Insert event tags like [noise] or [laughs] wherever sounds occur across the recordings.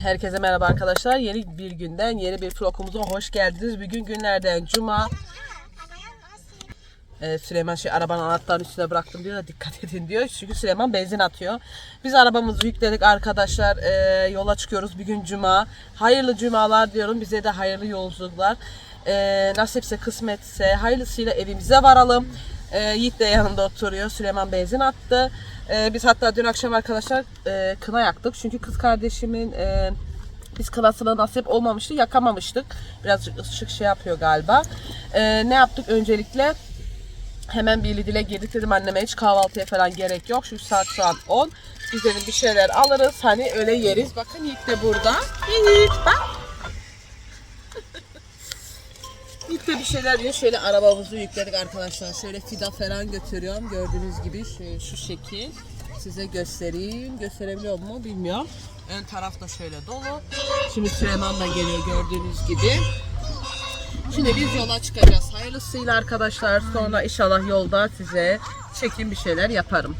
Herkese merhaba arkadaşlar. Yeni bir günden, yeni bir vlogumuza hoş geldiniz. Bugün günlerden cuma. Ee, Süleyman şey arabanın anahtarını üstüne bıraktım diyor da dikkat [laughs] edin diyor. Çünkü Süleyman benzin atıyor. Biz arabamızı yükledik arkadaşlar. Ee, yola çıkıyoruz. Bugün cuma. Hayırlı cumalar diyorum. Bize de hayırlı yolculuklar. Ee, nasipse kısmetse hayırlısıyla evimize varalım. Ee, Yiğit de yanımda oturuyor. Süleyman benzin attı. Ee, biz hatta dün akşam arkadaşlar e, kına yaktık. Çünkü kız kardeşimin e, biz kınasına nasip olmamıştı. Yakamamıştık. Birazcık ışık şey yapıyor galiba. Ee, ne yaptık öncelikle? Hemen bir Lidl'e girdik dedim anneme hiç kahvaltıya falan gerek yok. Çünkü saat şu an 10. Biz bir şeyler alırız. Hani öyle yeriz. Bakın Yiğit de burada. Yiğit bak. Yiğit de bir şeyler yiyor. Şöyle arabamızı yükledik arkadaşlar. Şöyle fida falan götürüyorum. Gördüğünüz gibi şu, şu şekil. Size göstereyim. Gösterebiliyor mu bilmiyorum. Ön taraf da şöyle dolu. Şimdi Süleyman da geliyor gördüğünüz gibi. Şimdi biz yola çıkacağız. Hayırlısıyla arkadaşlar. Sonra inşallah yolda size çekim bir şeyler yaparım.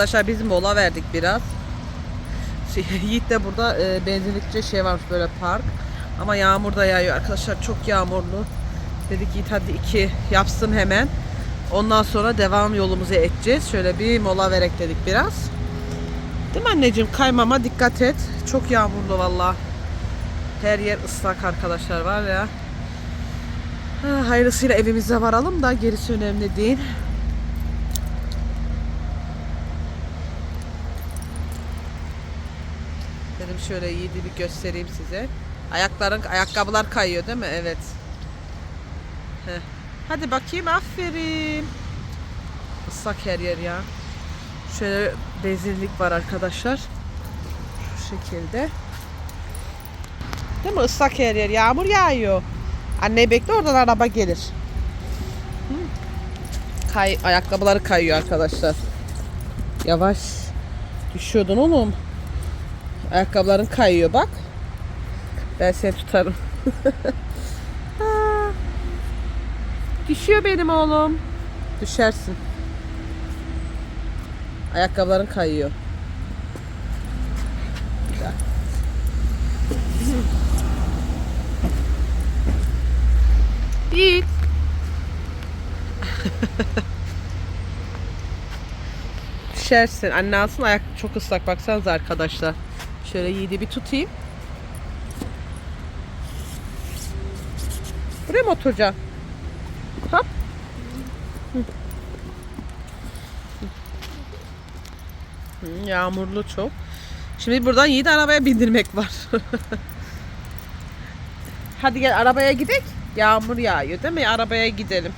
Arkadaşlar biz mola verdik biraz. Şey, [laughs] Yiğit de burada e, benzinlikçi şey varmış böyle park. Ama yağmur da yağıyor arkadaşlar çok yağmurlu. Dedik Yiğit hadi iki yapsın hemen. Ondan sonra devam yolumuza edeceğiz. Şöyle bir mola verek dedik biraz. Değil mi anneciğim? Kaymama dikkat et. Çok yağmurlu valla. Her yer ıslak arkadaşlar var ya. Ha, hayırlısıyla evimize varalım da gerisi önemli değil. Şöyle yiğidi bir göstereyim size. Ayakların ayakkabılar kayıyor değil mi? Evet. Heh. Hadi bakayım aferin. Islak her yer ya. Şöyle benzinlik var arkadaşlar. Şu şekilde. Değil mi? Islak her yer. Yağmur yağıyor. Anne bekle oradan araba gelir. Kay, ayakkabıları kayıyor arkadaşlar. Yavaş. Düşüyordun oğlum. Ayakkabıların kayıyor bak. Ben seni tutarım. [laughs] Düşüyor benim oğlum. Düşersin. Ayakkabıların kayıyor. Yiğit. Düşersin. Anne alsın ayak çok ıslak baksanıza arkadaşlar. Şöyle Yiğit'i bir tutayım. Buraya mı oturacaksın? Hop. Yağmurlu çok. Şimdi buradan Yiğit'i arabaya bindirmek var. [laughs] Hadi gel arabaya gidelim. Yağmur yağıyor değil mi? Arabaya gidelim.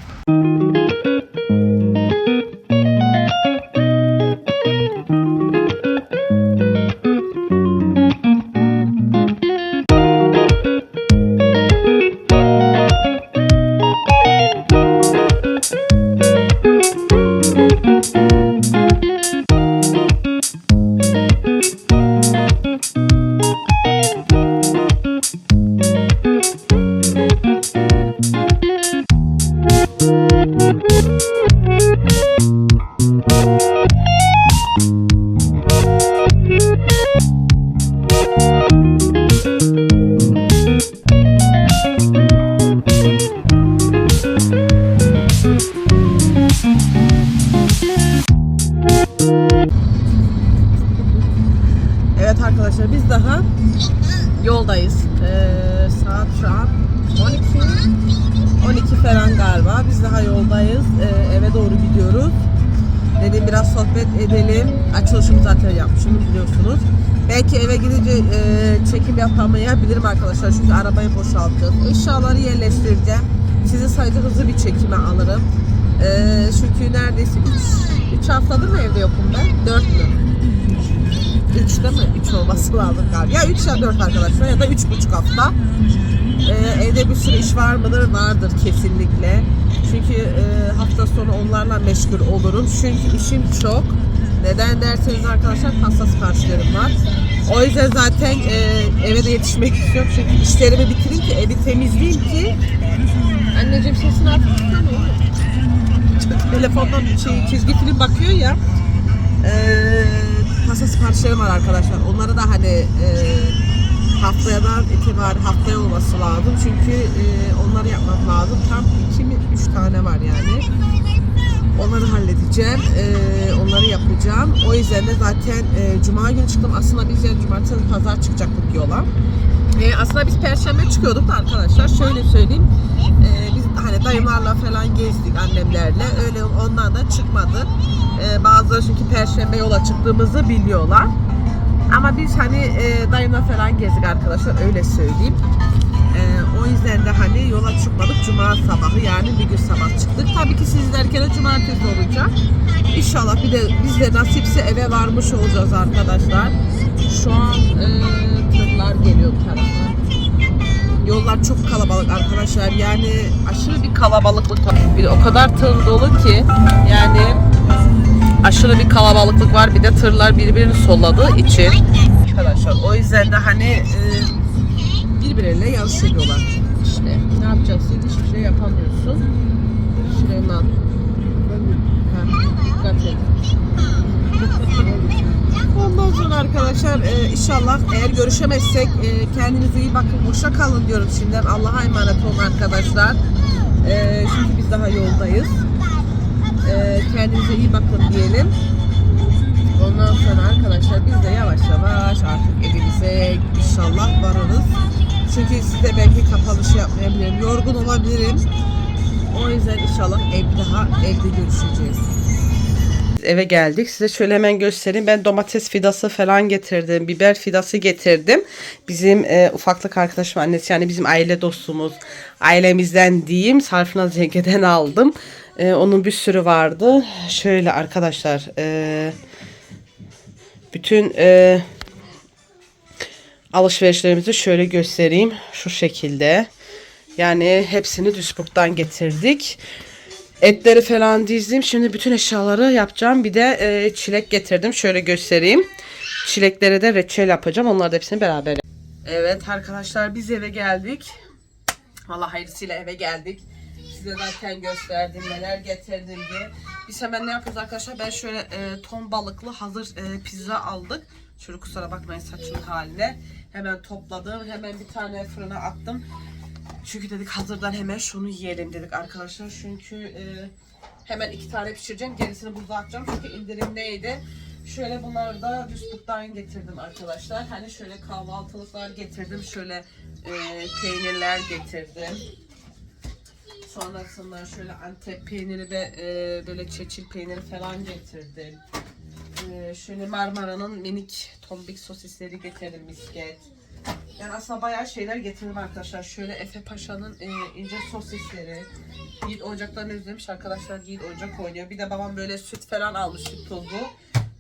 Evet arkadaşlar biz daha yoldayız. Ee, saat şu an 12 12 falan galiba. Biz daha yoldayız. Ee, eve doğru gidiyoruz. Dedim biraz sohbet edelim. Açılışımı zaten yapmışım biliyorsunuz. Belki eve gidince e, çekim yapamayabilirim arkadaşlar. Çünkü arabayı boşaltacağız. Eşyaları yerleştireceğim. Sizi sayıda hızlı bir çekime alırım. Ee, çünkü neredeyse 3 haftadır mı evde yokum ben? 4 mü? 3 değil mi? 3 olması lazım galiba. Ya 3 ya 4 arkadaşlar ya da 3,5 hafta. Ee, evde bir sürü iş var mıdır? Vardır kesinlikle. Çünkü e, hafta sonu onlarla meşgul olurum. Çünkü işim çok. Neden derseniz arkadaşlar pasta siparişlerim var. O yüzden zaten e, eve de yetişmek istiyorum. Çünkü işlerimi bitireyim ki evi temizleyeyim ki. Anneciğim sesini artık. Çünkü telefondan şey, çizgi film bakıyor ya. E, pasta siparişlerim var arkadaşlar. Onları da hani e, haftayadan itibaren haftaya olması lazım. Çünkü e, onları yapmam lazım. Tam iki mi üç tane var yani. Onları halledeceğim. Ee, onları yapacağım. O yüzden de zaten e, Cuma günü çıktım. Aslında biz yani cumartesi pazar çıkacaktık yola. Ee, aslında biz perşembe çıkıyorduk da arkadaşlar. Şöyle söyleyeyim. Ee, biz hani dayımlarla falan gezdik annemlerle. Öyle ondan da çıkmadı. Ee, bazıları çünkü perşembe yola çıktığımızı biliyorlar. Ama biz hani e, dayımla falan gezdik arkadaşlar. Öyle söyleyeyim. Ee, o yüzden de hani yola çıkmadık. Cuma sabahı yani bir gün sabah çıktık. Tabii ki siz izlerken de cumartesi olacak. İnşallah bir de biz de nasipse eve varmış olacağız arkadaşlar. Şu an e, tırlar geliyor bu tarafa. Yollar çok kalabalık arkadaşlar. Yani aşırı bir kalabalıklık var. Bir de o kadar tır dolu ki yani aşırı bir kalabalıklık var. Bir de tırlar birbirini solladığı için arkadaşlar. O yüzden de hani e, birbirleriyle yarış ediyorlar. İşte ne yapacaksın? Hiçbir şey yapamıyorsun. Süleyman. Ha, dikkat et. Ondan sonra arkadaşlar e, inşallah eğer görüşemezsek e, kendinize iyi bakın. Hoşça kalın diyorum şimdiden. Allah'a emanet olun arkadaşlar. E, çünkü biz daha yoldayız. E, kendinize iyi bakın diyelim. Ondan sonra arkadaşlar biz de yavaş yavaş artık evimize inşallah varırız. Çünkü size belki kapanışı yapmayabilirim. Yorgun olabilirim. O yüzden inşallah ev daha evde görüşeceğiz. Eve geldik. Size şöyle hemen göstereyim. Ben domates fidası falan getirdim. Biber fidası getirdim. Bizim e, ufaklık arkadaşım annesi yani bizim aile dostumuz. Ailemizden diyeyim. Sarfına Zenge'den aldım. E, onun bir sürü vardı. Şöyle arkadaşlar. E, bütün e, alışverişlerimizi şöyle göstereyim. Şu şekilde. Yani hepsini Duisburg'dan getirdik. Etleri falan dizdim. Şimdi bütün eşyaları yapacağım. Bir de e, çilek getirdim. Şöyle göstereyim. Çileklere de reçel yapacağım. Onları da hepsini beraber Evet arkadaşlar biz eve geldik. Vallahi hayırlısıyla eve geldik. Size zaten gösterdim neler getirdim diye. Biz hemen ne yapıyoruz arkadaşlar? Ben şöyle e, ton balıklı hazır e, pizza aldık. Şöyle kusura bakmayın saçımın haline. Hemen topladım. Hemen bir tane fırına attım. Çünkü dedik hazırdan hemen şunu yiyelim dedik arkadaşlar. Çünkü e, hemen iki tane pişireceğim. Gerisini burada atacağım. Çünkü indirimdeydi. Şöyle bunları da Duisburg'dan getirdim arkadaşlar. Hani şöyle kahvaltılıklar getirdim. Şöyle e, peynirler getirdim. Sonrasında şöyle Antep peyniri ve e, böyle çeçil peyniri falan getirdim. E, şöyle Marmara'nın minik tombik sosisleri getirdim misket. Yani aslında bayağı şeyler getirdim arkadaşlar. Şöyle Efe Paşa'nın e, ince sosisleri. Yiğit oyuncaklarını özlemiş arkadaşlar. Yiğit oyuncak oynuyor. Bir de babam böyle süt falan almış süt tozu.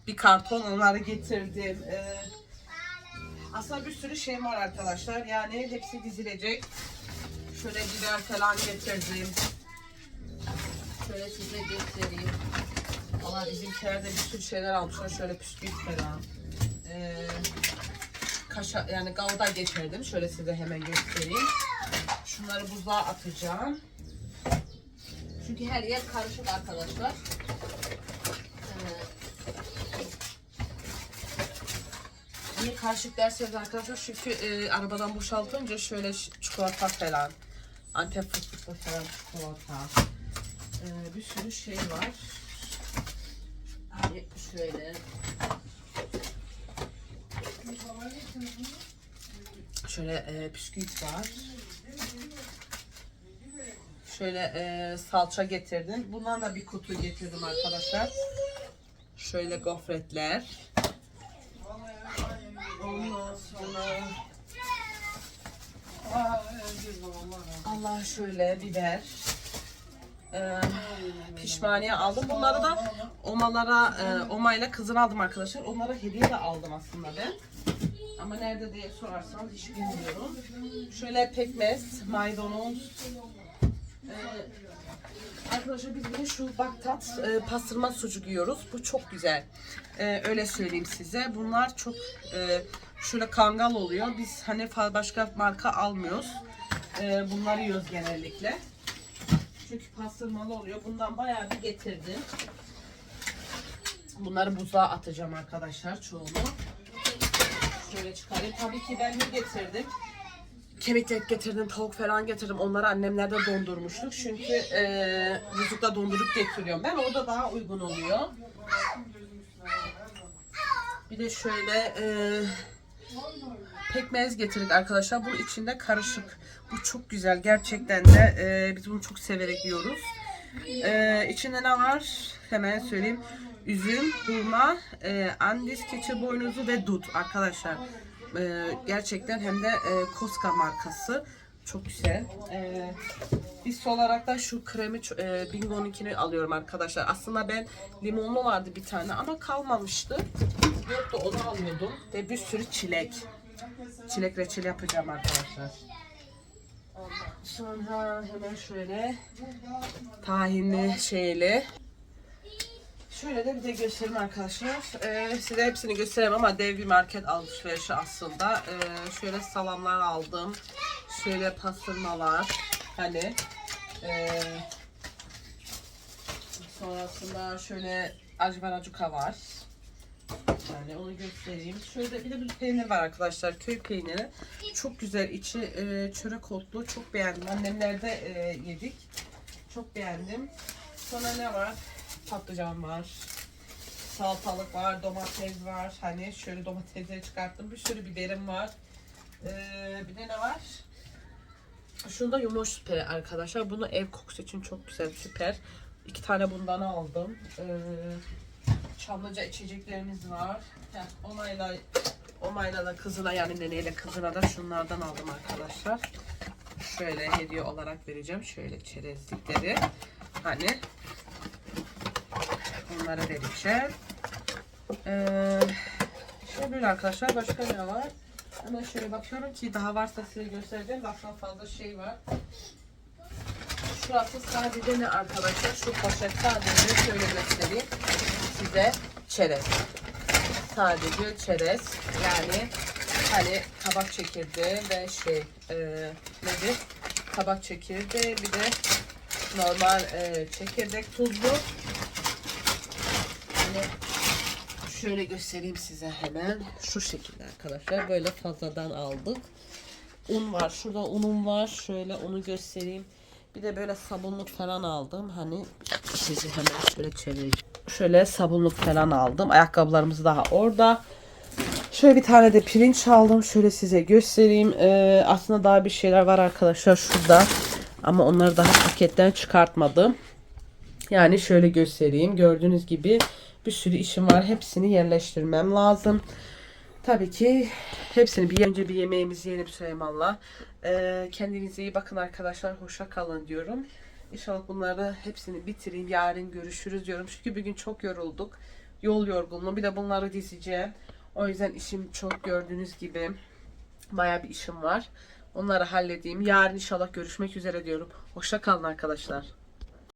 Bir karton onları getirdim. E, aslında bir sürü şey var arkadaşlar. Yani hepsi dizilecek. Şöyle biber falan getirdim. Şöyle size göstereyim. Valla bizimkiler de bir sürü şeyler almışlar. Şöyle bisküvit falan. Ee, kaşa yani gavda getirdim. Şöyle size hemen göstereyim. Şunları buzluğa atacağım. Çünkü her yer karışık arkadaşlar. Ee, Niye karışık derseniz arkadaşlar çünkü e, arabadan boşaltınca şöyle çikolata falan Antep fıstıklı falan çikolata e, bir sürü şey var. Ay, Şöyle Şöyle e, bisküvit var. Şöyle e, salça getirdim. Bundan da bir kutu getirdim arkadaşlar. Şöyle gofretler. Allah şöyle biber. Ee, pişmaniye aldım. Bunları da omalara, e, omayla kızın aldım arkadaşlar. Onlara hediye de aldım aslında ben. Ama nerede diye sorarsanız hiç bilmiyorum. Şöyle pekmez, maydanoz, e, Arkadaşlar biz bir de şu baktat e, pastırma sucuk yiyoruz. Bu çok güzel. E, öyle söyleyeyim size. Bunlar çok e, şöyle kangal oluyor. Biz hani başka marka almıyoruz. E, bunları yiyoruz genellikle. Çünkü pastırmalı oluyor. Bundan bayağı bir getirdim. Bunları buzluğa atacağım arkadaşlar çoğunu. Şöyle çıkarayım. Tabii ki ben ne getirdim? Kemik et getirdim, tavuk falan getirdim. Onları annemlerde dondurmuştuk. Çünkü eee buzlukta dondurup getiriyorum. Ben orada daha uygun oluyor. Bir de şöyle eee pekmez getirdik arkadaşlar. Bunun içinde karışık. Bu çok güzel. Gerçekten de eee, biz bunu çok severek yiyoruz. Eee içinde ne var? Hemen söyleyeyim. Üzüm, hurma, eee andis keçi boynuzu ve dut arkadaşlar. Eee, gerçekten hem de eee, Koska markası. Çok güzel. Eee biz olarak da şu kremi eee, Bingo'nunkini alıyorum arkadaşlar. Aslında ben limonlu vardı bir tane ama kalmamıştı. Yoktu onu alıyordum. Ve bir sürü çilek. Çilek reçeli yapacağım arkadaşlar. Sonra hemen şöyle tahinli şeyli. Şöyle de bir de göstereyim arkadaşlar. Ee, size hepsini gösteremem ama dev bir market alışverişi aslında. Ee, şöyle salamlar aldım. Şöyle pastırmalar. Hani. Ee, sonrasında şöyle acvaracuka var. Yani onu göstereyim. Şöyle bir de bir peynir var arkadaşlar. Köy peyniri. Çok güzel. içi e, çörek otlu. Çok beğendim. Annemlerde e, yedik. Çok beğendim. Sonra ne var? Patlıcan var. Salatalık var. Domates var. Hani şöyle domatesleri çıkarttım. Bir sürü biberim var. Ee, bir de ne var? Şunda yumuş süper arkadaşlar. Bunu ev kokusu için çok güzel süper. İki tane bundan aldım. Ee, Çamlıca içeceklerimiz var. Heh, Omayla, Omayla da kızına yani neneyle kızına da şunlardan aldım arkadaşlar. Şöyle hediye olarak vereceğim. Şöyle çerezlikleri. Hani bunları vereceğim. Ee, işte böyle arkadaşlar. Başka ne var? Hemen şöyle bakıyorum ki daha varsa size göstereceğim. Aslında fazla şey var. Şurası sadece ne arkadaşlar? Şu poşet sadece şöyle göstereyim size çerez. Sadece çerez. Yani hani kabak çekirdeği ve şey e, nedir? Kabak çekirdeği bir de normal e, çekirdek tuzlu. Hani şöyle göstereyim size hemen. Şu şekilde arkadaşlar. Böyle fazladan aldık. Un var. Şurada unum var. Şöyle onu göstereyim. Bir de böyle sabunluk falan aldım. Hani sizi hemen şöyle çevireyim. Şöyle sabunluk falan aldım. Ayakkabılarımız daha orada. Şöyle bir tane de pirinç aldım. Şöyle size göstereyim. Ee, aslında daha bir şeyler var arkadaşlar şurada. Ama onları daha paketten çıkartmadım. Yani şöyle göstereyim. Gördüğünüz gibi bir sürü işim var. Hepsini yerleştirmem lazım. Tabii ki hepsini bir önce bir yemeğimizi yiyelim Süleyman'la. Ee, kendinize iyi bakın arkadaşlar. Hoşça kalın diyorum. İnşallah bunları hepsini bitireyim. Yarın görüşürüz diyorum. Çünkü bugün çok yorulduk. Yol yorgunluğu. Bir de bunları dizeceğim. O yüzden işim çok gördüğünüz gibi. Baya bir işim var. Onları halledeyim. Yarın inşallah görüşmek üzere diyorum. Hoşça kalın arkadaşlar.